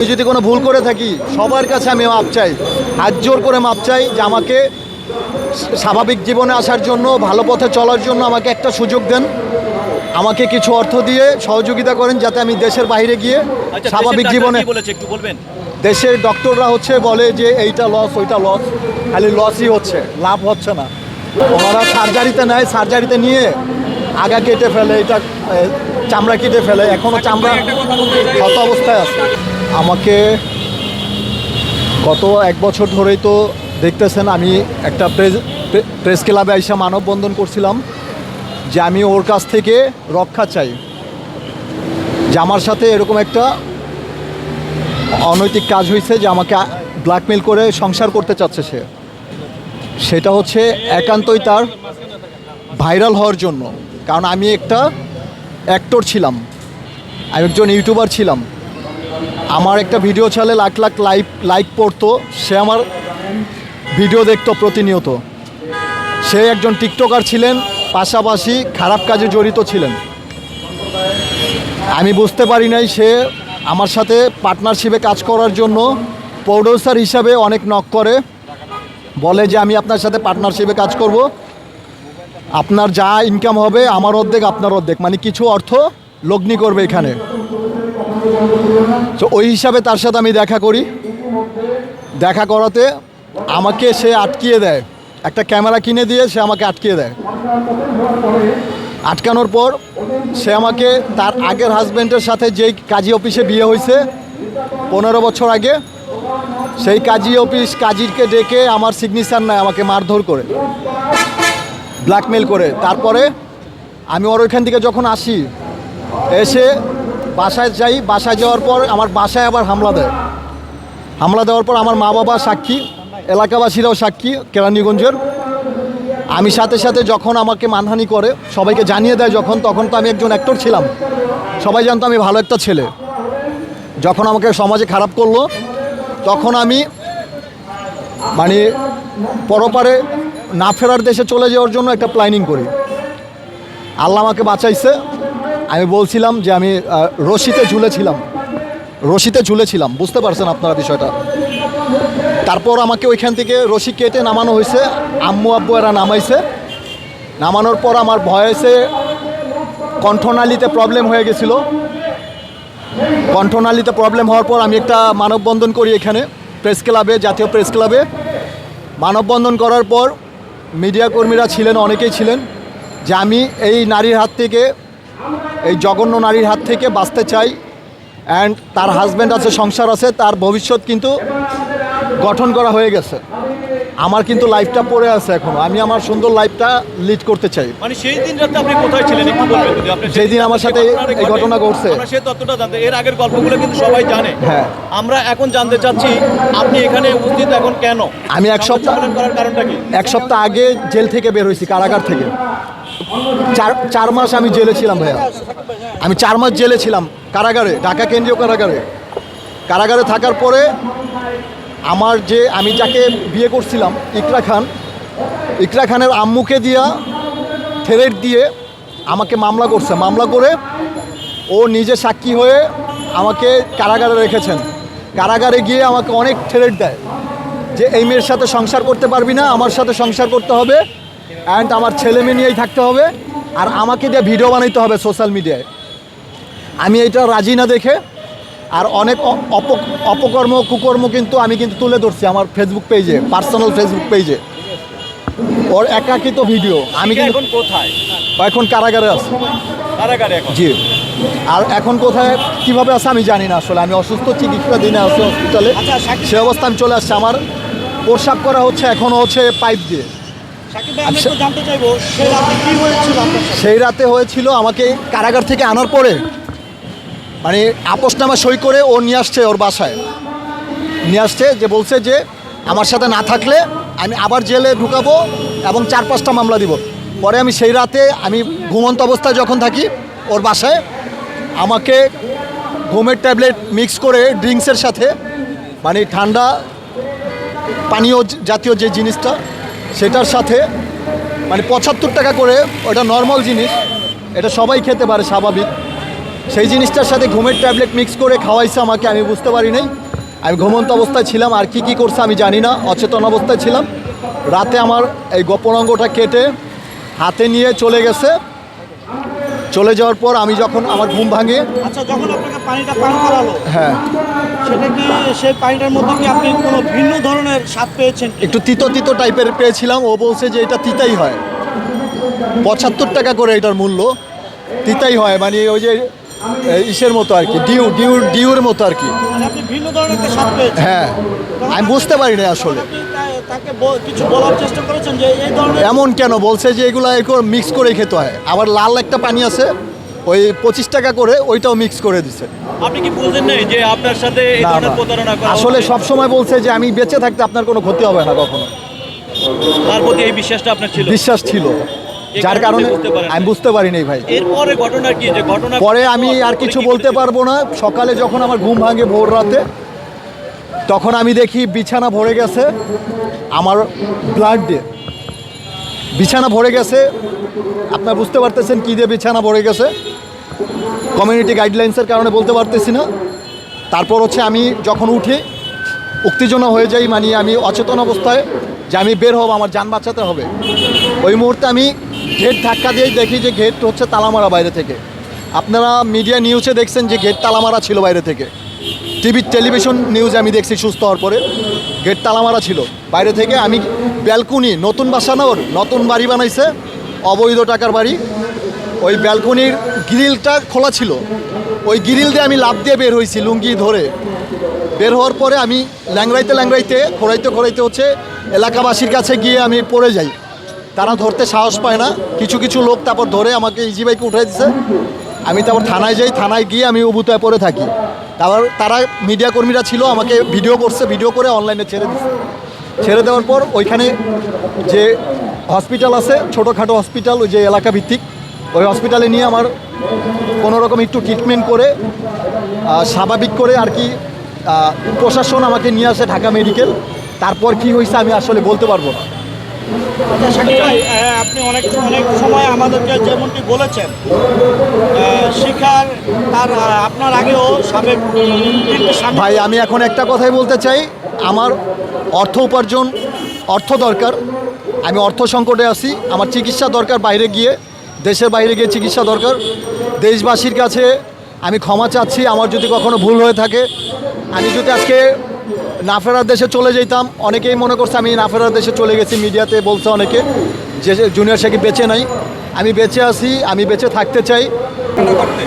আমি যদি কোনো ভুল করে থাকি সবার কাছে আমি মাপ চাই। হাত জোর করে মাপ চাই যে আমাকে স্বাভাবিক জীবনে আসার জন্য ভালো পথে চলার জন্য আমাকে একটা সুযোগ দেন। আমাকে কিছু অর্থ দিয়ে সহযোগিতা করেন যাতে আমি দেশের বাইরে গিয়ে আচ্ছা, স্বাভাবিক জীবনে দেশের ডক্টররা হচ্ছে বলে যে এইটা লস ওইটা লস খালি লসই হচ্ছে লাভ হচ্ছে না। ওনারা সার্জারিতে নেয় সার্জারিতে নিয়ে আগা কেটে ফেলে এটা চামড়া কেটে ফেলে এখনও চামড়া ক্ষত অবস্থায় আছে। আমাকে গত এক বছর ধরেই তো দেখতেছেন, আমি একটা প্রেস প্রেস ক্লাবে আইসা মানববন্ধন করছিলাম যে আমি ওর কাছ থেকে রক্ষা চাই। যে আমার সাথে এরকম একটা অনৈতিক কাজ হয়েছে যে আমাকে ব্ল্যাকমেল করে সংসার করতে চাচ্ছে সে। সেটা হচ্ছে একান্তই তার ভাইরাল হওয়ার জন্য। কারণ আমি একটা অ্যাক্টর ছিলাম। আমি একজন ইউটিউবার ছিলাম। আমার একটা ভিডিও ছাড়লে লাখ লাখ লাইক লাইক পড়তো। সে আমার ভিডিও দেখতো প্রতিনিয়ত। সে একজন টিকটকার ছিলেন, পাশাপাশি খারাপ কাজে জড়িত ছিলেন। আমি বুঝতে পারি নাই সে আমার সাথে পার্টনারশিপে কাজ করার জন্য প্রডিউসার হিসাবে অনেক নক করে। বলে যে, আমি আপনার সাথে পার্টনারশিপে কাজ করব। আপনার যা ইনকাম হবে, আমার অর্ধেক আপনার অর্ধেক। মানে কিছু অর্থ লগ্নি করবে এখানে। তো ওই হিসাবে তার সাথে আমি দেখা করি। দেখা করাতে আমাকে সে আটকিয়ে দেয়। একটা ক্যামেরা কিনে দিয়ে সে আমাকে আটকিয়ে দেয়। আটকানোর পর সে আমাকে তার আগের হাজব্যান্ডের সাথে যেই কাজী অফিসে বিয়ে হয়েছে, পনেরো বছর আগে, সেই কাজী অফিস কাজীকে ডেকে আমার সিগনেচার নেয়, আমাকে মারধর করে ব্ল্যাকমেল করে। তারপরে আমি ওর ওইখান থেকে যখন আসি, এসে বাসায় যাই, বাসায় যাওয়ার পর আমার বাসায় আবার হামলা দেয়। হামলা দেওয়ার পর আমার মা বাবা সাক্ষী, এলাকাবাসীরাও সাক্ষী, কেরানীগঞ্জের। আমি সাথে সাথে যখন আমাকে মানহানি করে, সবাইকে জানিয়ে দেয় যখন, তখন তো আমি একজন অ্যাক্টর ছিলাম। সবাই জানতো আমি ভালো একটা ছেলে। যখন আমাকে সমাজে খারাপ করল, তখন আমি মানে পরপারে না ফেরার দেশে চলে যাওয়ার জন্য একটা প্ল্যানিং করি। আল্লাহ আমাকে বাঁচাইছে। আমি বলছিলাম যে আমি রশিতে ঝুলেছিলাম। রশিতে ঝুলেছিলাম, বুঝতে পারছেন আপনারা বিষয়টা। তারপর আমাকে ওইখান থেকে রশি কেটে নামানো হয়েছে, আম্মু আব্বু এরা নামাইছে। নামানোর পর আমার ভয়েসে কণ্ঠনালীতে প্রবলেম হয়ে গেছিল। কণ্ঠনালীতে প্রবলেম হওয়ার পর আমি একটা মানববন্ধন করি এখানে প্রেস ক্লাবে জাতীয় প্রেস ক্লাবে মানববন্ধন করার পর মিডিয়া কর্মীরা ছিলেন, অনেকেই ছিলেন, যে আমি এই নারীর হাত থেকে এই জঘন্য নারীর হাত থেকে বাঁচতে চাই। অ্যান্ড তার হাজব্যান্ড আছে সংসার আছে তার ভবিষ্যৎ কিন্তু গঠন করা হয়ে গেছে। আমার কিন্তু লাইফটা পড়ে আছে এখনও। আমি আমার সুন্দর লাইফটা লিড করতে চাই। মানে সেই দিন রাতে আপনি কোথায় ছিলেন? একটু বলবেন যদি আপনি যেই দিন আমার সাথে এই ঘটনা ঘটছে। আমরা সেই তথ্যটা জানতে এর আগের গল্পগুলো কিন্তু সবাই জানে। হ্যাঁ। আমরা এখন জানতে চাচ্ছি আপনি এখানে উপস্থিত এখন কেন? আমি এক সপ্তাহ- করার কারণটা কি? এক সপ্তাহ আগে জেল থেকে বের হয়েছি কারাগার থেকে। চার চার মাস আমি জেলে ছিলাম ভাইয়া। আমি চার মাস জেলে ছিলাম কারাগারে, ঢাকা কেন্দ্রীয় কারাগারে। কারাগারে থাকার পরে আমার যে আমি যাকে বিয়ে করছিলাম, ইকরা খান, ইকরা খানের আম্মুকে দিয়া থ্রেট দিয়ে আমাকে মামলা করছে। মামলা করে ও নিজে সাক্ষী হয়ে আমাকে কারাগারে রেখেছেন। কারাগারে গিয়ে আমাকে অনেক থ্রেট দেয় যে, এই মেয়ের সাথে সংসার করতে পারবি না, আমার সাথে সংসার করতে হবে অ্যান্ড আমার ছেলে মেয়ে নিয়েই থাকতে হবে। আর আমাকে দিয়ে ভিডিও বানাইতে হবে সোশ্যাল মিডিয়ায় আমি এটা রাজি না দেখে। আর অনেক অপকর্ম কুকর্ম কিন্তু আমি কিন্তু তুলে ধরছি আমার ফেসবুক পেজে পার্সোনাল ফেসবুক পেজে ওর একাকিত ভিডিও আমি কিন্তু এখন কোথায়? এখন কারাগারে আছি। কারাগারে জি। আর এখন কোথায় কীভাবে আছে আমি জানি না আসলে। আমি অসুস্থ চিকিৎসা দিনে আছি হসপিটালে আচ্ছা, সে অবস্থা আমি চলে আসছে। আমার প্রসাব করা হচ্ছে এখনও হচ্ছে পাইপ দিয়ে। সেই রাতে কি হয়েছিল আপনার সাথে? সেই রাতে হয়েছিল আমাকে কারাগার থেকে আনার পরে মানে আপোষনামা সই করে ও নিয়ে আসছে ওর বাসায়। নিয়ে আসছে যে বলছে যে আমার সাথে না থাকলে আমি আবার জেলে ঢুকাবো এবং চার পাঁচটা মামলা দিব। পরে আমি সেই রাতে আমি ঘুমন্ত অবস্থায় যখন থাকি ওর বাসায় আমাকে ঘুমের ট্যাবলেট মিক্স করে ড্রিঙ্কসের সাথে মানে ঠান্ডা পানীয় জাতীয় যে জিনিসটা সেটার সাথে মানে পঁচাত্তর টাকা করে ওটা নর্মাল জিনিস। এটা সবাই খেতে পারে স্বাভাবিক। সেই জিনিসটার সাথে ঘুমের ট্যাবলেট মিক্স করে খাওয়াইছে আমাকে, আমি বুঝতে পারি নাই। আমি ঘুমন্ত অবস্থায় ছিলাম, আর কি কি করছে আমি জানি না, অচেতন অবস্থায় ছিলাম। রাতে আমার এই গোপন অঙ্গটা কেটে হাতে নিয়ে চলে গেছে। চলে যাওয়ার পর আমি যখন আমার ঘুম ভাঙে আচ্ছা যখন আপনাকে পানিটা পান করালো হ্যাঁ। সেটা কি সেই পানিটার মধ্যে কি আপনি কোনো ভিন্ন ধরনের স্বাদ পেয়েছেন একটু তিতো তিতো টাইপের পেয়েছিলাম ও বলছে যে এটা তিতাই হয়। পঁচাত্তর টাকা করে এটার মূল্য তিতাই হয় মানে ওই যে ইসের মতো আর কি ডিউ ডিউ ডিউর মতো আর কি। মানে হ্যাঁ আমি বুঝতে পারি না আসলে। তাকে কিছু বলার চেষ্টা করেছেন যে এই ধরনের এমন কেন? বলছে যে এগুলো মিক্স করে খেতে হয়। আবার লাল একটা পানি আছে ওই পঁচিশ টাকা করে ওইটাও মিক্স করে দিছে। আপনি কি বুঝলেন না যে আপনার সাথে এই ধরনের প্রতারণা করা আসলে? সব সময় বলছে যে আমি বেঁচে থাকতে আপনার কোনো ক্ষতি হবে না কখনো। তার প্রতি এই বিশ্বাসটা আপনার ছিল? বিশ্বাস ছিল। যার কারণে। আমি বুঝতে পারিনি ভাই। এরপরে ঘটনা কি? যে ঘটনা পরে আমি আর কিছু বলতে পারব না। সকালে যখন আমার ঘুম ভাঙে ভোর রাতে তখন আমি দেখি বিছানা ভরে গেছে। আমার ব্লাড দিয়ে বিছানা ভরে গেছে। আপনার বুঝতে পারতেছেন কী দিয়ে বিছানা ভরে গেছে। কমিউনিটি গাইডলাইন্সের কারণে বলতে পারতেছি না। তারপর হচ্ছে আমি যখন উঠি, উত্তেজনা হয়ে যাই মানে আমি অচেতন অবস্থায় যে আমি বের হব, আমার যান বাঁচাতে হবে। ওই মুহূর্তে আমি গেট ধাক্কা দিয়েই দেখি যে গেট হচ্ছে তালামারা বাইরে থেকে। আপনারা মিডিয়া নিউজে দেখছেন যে গেট তালামারা ছিল বাইরে থেকে। টিভি টেলিভিশন নিউজে আমি দেখছি সুস্থ হওয়ার পরে। গেট তালামারা ছিল। বাইরে থেকে আমি ব্যালকনি, নতুন বাসা না ওর নতুন বাড়ি বানাইছে, অবৈধ টাকার বাড়ি। ওই ব্যালকনির গ্রিলটা খোলা ছিল। ওই গ্রিল দিয়ে আমি লাভ দিয়ে বের হয়েছি লুঙ্গি ধরে। বের হওয়ার পরে আমি ল্যাংড়াইতে ল্যাংড়াইতে, খোড়াইতে খোড়াইতে হচ্ছে এলাকাবাসীর কাছে গিয়ে আমি পড়ে যাই। তারা ধরতে সাহস পায় না। কিছু কিছু লোক তারপর ধরে আমাকে ইজি বাইকে উঠাই দিছে। আমি তারপর থানায় যাই। থানায় গিয়ে আমি উবুতায় পড়ে থাকি। তারপর তারা মিডিয়া কর্মীরা ছিল, আমাকে ভিডিও করছে ভিডিও করে অনলাইনে ছেড়ে দিচ্ছে ছেড়ে দেওয়ার পর ওইখানে যে হসপিটাল আছে, ছোটোখাটো হসপিটাল ওই যে এলাকা ভিত্তিক, ওই হসপিটালে নিয়ে আমার কোনো রকম একটু ট্রিটমেন্ট করে স্বাভাবিক করে আর কি প্রশাসন আমাকে নিয়ে আসে ঢাকা মেডিকেল তারপর কি হয়েছে আমি আসলে বলতে পারব না আচ্ছা, শাকিব ভাই, আহ, আপনি অনেক অনেক সময় আমাদেরকে যেমনটি বলেছেন শিখার তার আপনার আগেও সাবেক ভাই, আমি এখন একটা কথাই বলতে চাই। আমার অর্থ উপার্জন, অর্থ দরকার। আমি অর্থ সংকটে আছি। আমার চিকিৎসা দরকার বাইরে গিয়ে। দেশের বাইরে গিয়ে চিকিৎসা দরকার। দেশবাসীর কাছে আমি ক্ষমা চাচ্ছি। আমার যদি কখনো ভুল হয়ে থাকে, আমি যদি আজকে না ফেরার দেশে চলে যেতাম। অনেকেই মনে করছে আমি না ফেরার দেশে চলে গেছি, মিডিয়াতে বলছে অনেকে যে জুনিয়র সাকিব বেঁচে নাই। আমি বেঁচে আছি, আমি বেঁচে থাকতে চাই।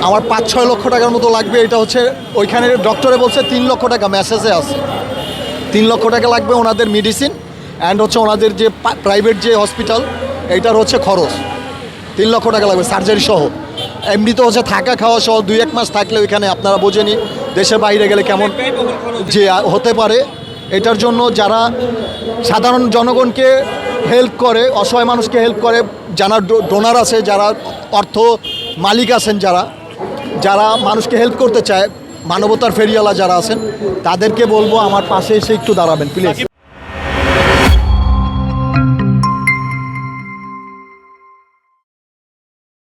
আমার পাঁচ ছয় লক্ষ টাকার মতো লাগবে, এটা হচ্ছে ওইখানে ডক্টরে বলছে তিন লক্ষ টাকা মেসেজে আছে। তিন লক্ষ টাকা লাগবে ওনাদের মেডিসিন অ্যান্ড হচ্ছে ওনাদের যে প্রাইভেট যে হসপিটাল এইটার হচ্ছে খরচ। তিন লক্ষ টাকা লাগবে সার্জারি সহ। এমনিতে হচ্ছে থাকা খাওয়া সহ দুই এক মাস থাকলে ওইখানে আপনারা বোঝেনি দেশের বাইরে গেলে কেমন? যে হতে পারে। এটার জন্য যারা সাধারণ জনগণকে হেল্প করে, অসহায় মানুষকে হেল্প করে, যারা ডোনার আছে, যারা অর্থ মালিক আছেন যারা যারা মানুষকে হেল্প করতে চায়, মানবতার ফেরিওয়ালা যারা আছেন, তাদেরকে বলব আমার পাশে এসে একটু দাঁড়াবেন প্লিজ